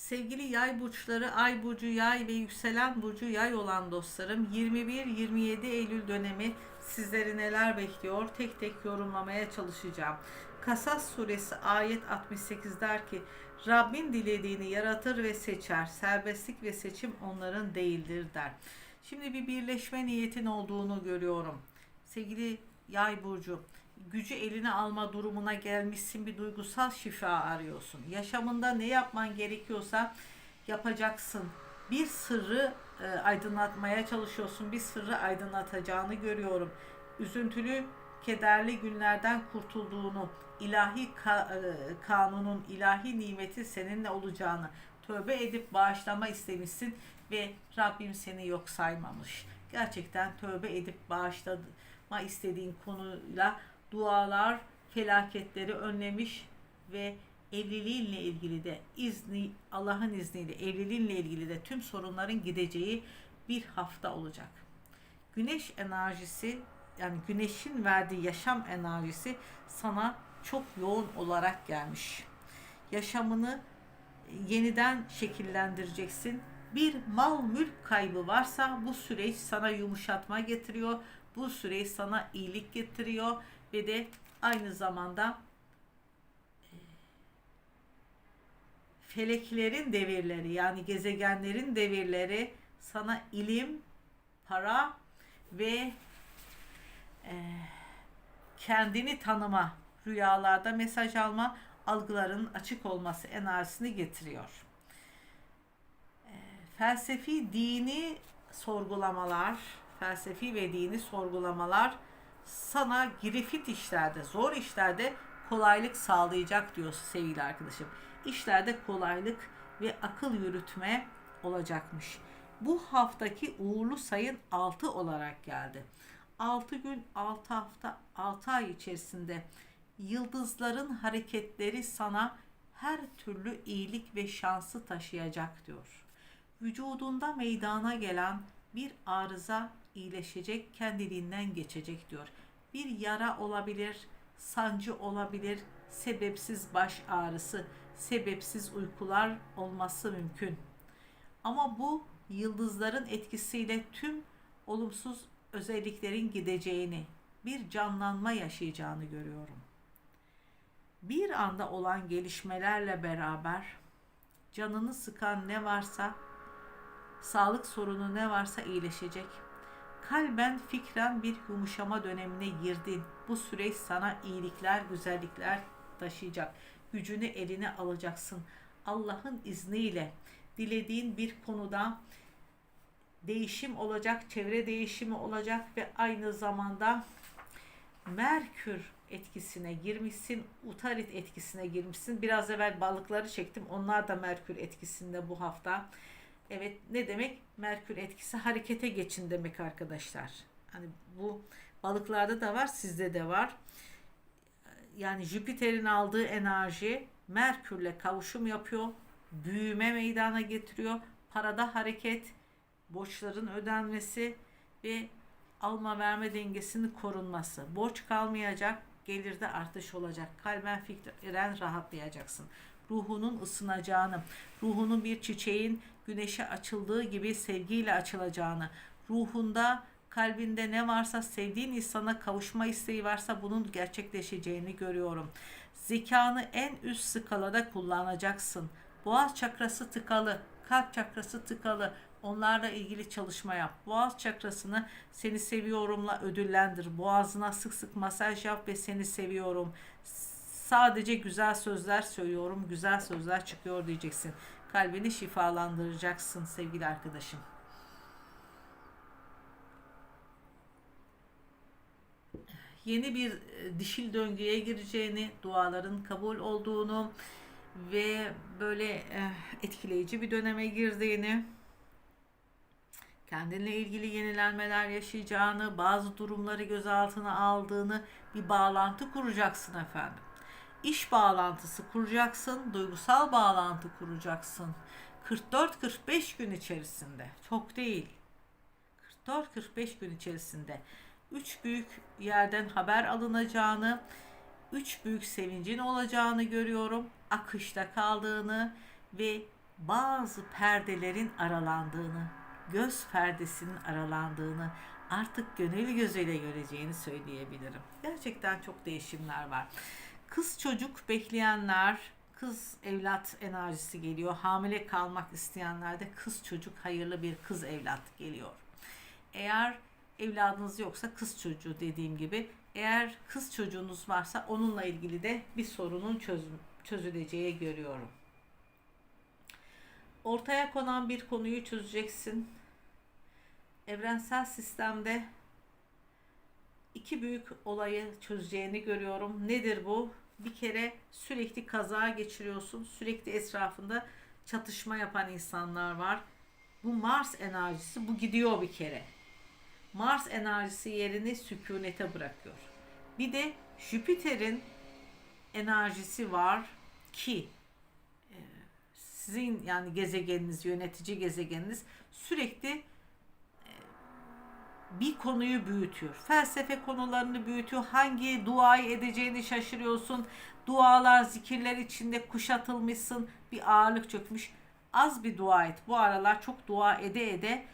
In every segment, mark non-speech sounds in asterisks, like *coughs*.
Sevgili yay burçları, ay burcu yay ve yükselen burcu yay olan dostlarım 21-27 Eylül dönemi sizleri neler bekliyor tek tek yorumlamaya çalışacağım. Kasas suresi ayet 68 der ki Rabbin dilediğini yaratır ve seçer. Serbestlik ve seçim onların değildir der. Şimdi bir birleşme niyetin olduğunu görüyorum. Sevgili yay burcu gücü eline alma durumuna gelmişsin bir duygusal şifa arıyorsun. Yaşamında ne yapman gerekiyorsa yapacaksın. Bir sırrı e, aydınlatmaya çalışıyorsun. Bir sırrı aydınlatacağını görüyorum. Üzüntülü, kederli günlerden kurtulduğunu, ilahi ka- e, kanunun, ilahi nimeti seninle olacağını, tövbe edip bağışlama istemişsin ve Rabbim seni yok saymamış. Gerçekten tövbe edip bağışlama istediğin konuyla dualar felaketleri önlemiş ve evliliğinle ilgili de izni Allah'ın izniyle evliliğinle ilgili de tüm sorunların gideceği bir hafta olacak. Güneş enerjisi yani güneşin verdiği yaşam enerjisi sana çok yoğun olarak gelmiş. Yaşamını yeniden şekillendireceksin. Bir mal mülk kaybı varsa bu süreç sana yumuşatma getiriyor. Bu süreç sana iyilik getiriyor ve de aynı zamanda e, feleklerin devirleri yani gezegenlerin devirleri sana ilim, para ve e, kendini tanıma, rüyalarda mesaj alma, algıların açık olması enerjisini getiriyor. Felsefi dini sorgulamalar, felsefi ve dini sorgulamalar sana girifit işlerde, zor işlerde kolaylık sağlayacak diyor sevgili arkadaşım. İşlerde kolaylık ve akıl yürütme olacakmış. Bu haftaki uğurlu sayın 6 olarak geldi. 6 gün, 6 hafta, 6 ay içerisinde yıldızların hareketleri sana her türlü iyilik ve şansı taşıyacak diyor. Vücudunda meydana gelen bir arıza iyileşecek, kendiliğinden geçecek diyor. Bir yara olabilir, sancı olabilir, sebepsiz baş ağrısı, sebepsiz uykular olması mümkün. Ama bu yıldızların etkisiyle tüm olumsuz özelliklerin gideceğini, bir canlanma yaşayacağını görüyorum. Bir anda olan gelişmelerle beraber canını sıkan ne varsa, sağlık sorunu ne varsa iyileşecek kalben fikren bir yumuşama dönemine girdin. Bu süreç sana iyilikler, güzellikler taşıyacak. Gücünü eline alacaksın. Allah'ın izniyle dilediğin bir konuda değişim olacak, çevre değişimi olacak ve aynı zamanda Merkür etkisine girmişsin, Utarit etkisine girmişsin. Biraz evvel balıkları çektim. Onlar da Merkür etkisinde bu hafta. Evet ne demek? Merkür etkisi harekete geçin demek arkadaşlar. Hani bu balıklarda da var, sizde de var. Yani Jüpiter'in aldığı enerji Merkür'le kavuşum yapıyor. Büyüme meydana getiriyor. Parada hareket, borçların ödenmesi ve alma verme dengesinin korunması. Borç kalmayacak, gelirde artış olacak. Kalben fikren rahatlayacaksın ruhunun ısınacağını, ruhunun bir çiçeğin güneşe açıldığı gibi sevgiyle açılacağını, ruhunda kalbinde ne varsa sevdiğin insana kavuşma isteği varsa bunun gerçekleşeceğini görüyorum. Zekanı en üst skalada kullanacaksın. Boğaz çakrası tıkalı, kalp çakrası tıkalı. Onlarla ilgili çalışma yap. Boğaz çakrasını seni seviyorumla ödüllendir. Boğazına sık sık masaj yap ve seni seviyorum Sadece güzel sözler söylüyorum, güzel sözler çıkıyor diyeceksin. Kalbini şifalandıracaksın sevgili arkadaşım. Yeni bir e, dişil döngüye gireceğini, duaların kabul olduğunu ve böyle eh, etkileyici bir döneme girdiğini, kendinle ilgili yenilenmeler yaşayacağını, bazı durumları gözaltına aldığını bir bağlantı kuracaksın efendim iş bağlantısı kuracaksın, duygusal bağlantı kuracaksın. 44-45 gün içerisinde, çok değil. 44-45 gün içerisinde üç büyük yerden haber alınacağını, üç büyük sevincin olacağını görüyorum. Akışta kaldığını ve bazı perdelerin aralandığını, göz perdesinin aralandığını, artık gönül gözüyle göreceğini söyleyebilirim. Gerçekten çok değişimler var. Kız çocuk bekleyenler, kız evlat enerjisi geliyor. Hamile kalmak isteyenlerde kız çocuk hayırlı bir kız evlat geliyor. Eğer evladınız yoksa kız çocuğu dediğim gibi eğer kız çocuğunuz varsa onunla ilgili de bir sorunun çözüm, çözüleceği görüyorum. Ortaya konan bir konuyu çözeceksin. Evrensel sistemde iki büyük olayı çözeceğini görüyorum. Nedir bu? Bir kere sürekli kaza geçiriyorsun. Sürekli etrafında çatışma yapan insanlar var. Bu Mars enerjisi bu gidiyor bir kere. Mars enerjisi yerini sükunete bırakıyor. Bir de Jüpiter'in enerjisi var ki e, sizin yani gezegeniniz, yönetici gezegeniniz sürekli bir konuyu büyütüyor. Felsefe konularını büyütüyor. Hangi duayı edeceğini şaşırıyorsun. Dualar, zikirler içinde kuşatılmışsın. Bir ağırlık çökmüş. Az bir dua et. Bu aralar çok dua ede ede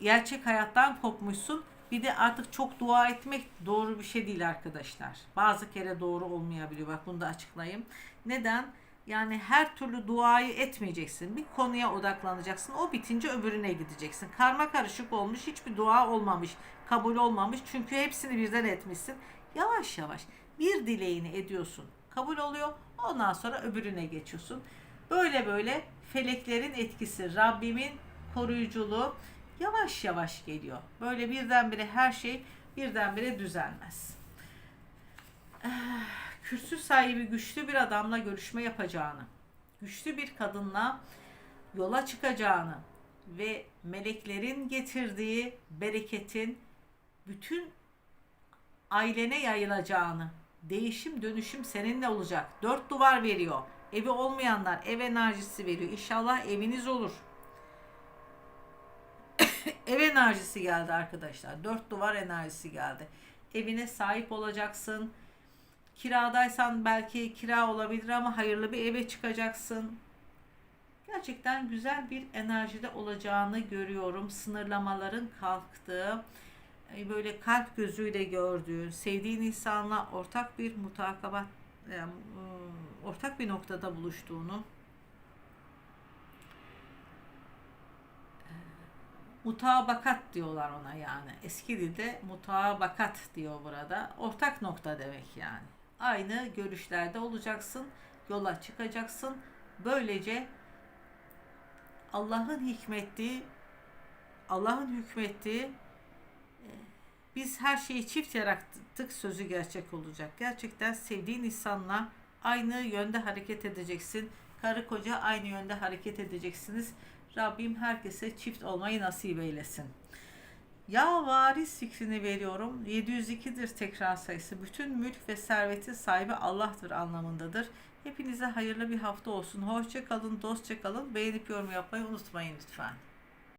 gerçek hayattan kopmuşsun. Bir de artık çok dua etmek doğru bir şey değil arkadaşlar. Bazı kere doğru olmayabiliyor. Bak bunu da açıklayayım. Neden? Yani her türlü duayı etmeyeceksin. Bir konuya odaklanacaksın. O bitince öbürüne gideceksin. Karma karışık olmuş. Hiçbir dua olmamış. Kabul olmamış. Çünkü hepsini birden etmişsin. Yavaş yavaş bir dileğini ediyorsun. Kabul oluyor. Ondan sonra öbürüne geçiyorsun. Böyle böyle feleklerin etkisi, Rabbimin koruyuculuğu yavaş yavaş geliyor. Böyle birdenbire her şey birdenbire düzelmez. *sighs* Kürsü sahibi güçlü bir adamla görüşme yapacağını, güçlü bir kadınla yola çıkacağını ve meleklerin getirdiği bereketin bütün ailene yayılacağını, değişim dönüşüm seninle olacak. Dört duvar veriyor. Evi olmayanlar ev enerjisi veriyor. İnşallah eviniz olur *coughs* ev enerjisi geldi arkadaşlar. Dört duvar enerjisi geldi. Evine sahip olacaksın. Kiradaysan belki kira olabilir ama hayırlı bir eve çıkacaksın. Gerçekten güzel bir enerjide olacağını görüyorum. Sınırlamaların kalktığı, e, böyle kalp gözüyle gördüğün, sevdiğin insanla ortak bir mutakabat, yani, ıı, ortak bir noktada buluştuğunu mutabakat diyorlar ona yani. Eski dilde mutabakat diyor burada. Ortak nokta demek yani. Aynı görüşlerde olacaksın, yola çıkacaksın. Böylece Allah'ın hikmettiği, Allah'ın hükmettiği e, biz her şeyi çift yarattık sözü gerçek olacak. Gerçekten sevdiğin insanla aynı yönde hareket edeceksin. Karı koca aynı yönde hareket edeceksiniz. Rabbim herkese çift olmayı nasip eylesin. Ya varis fikrini veriyorum. 702'dir tekrar sayısı. Bütün mülk ve servetin sahibi Allah'tır anlamındadır. Hepinize hayırlı bir hafta olsun. Hoşça kalın, dostça kalın. Beğenip yorum yapmayı unutmayın lütfen.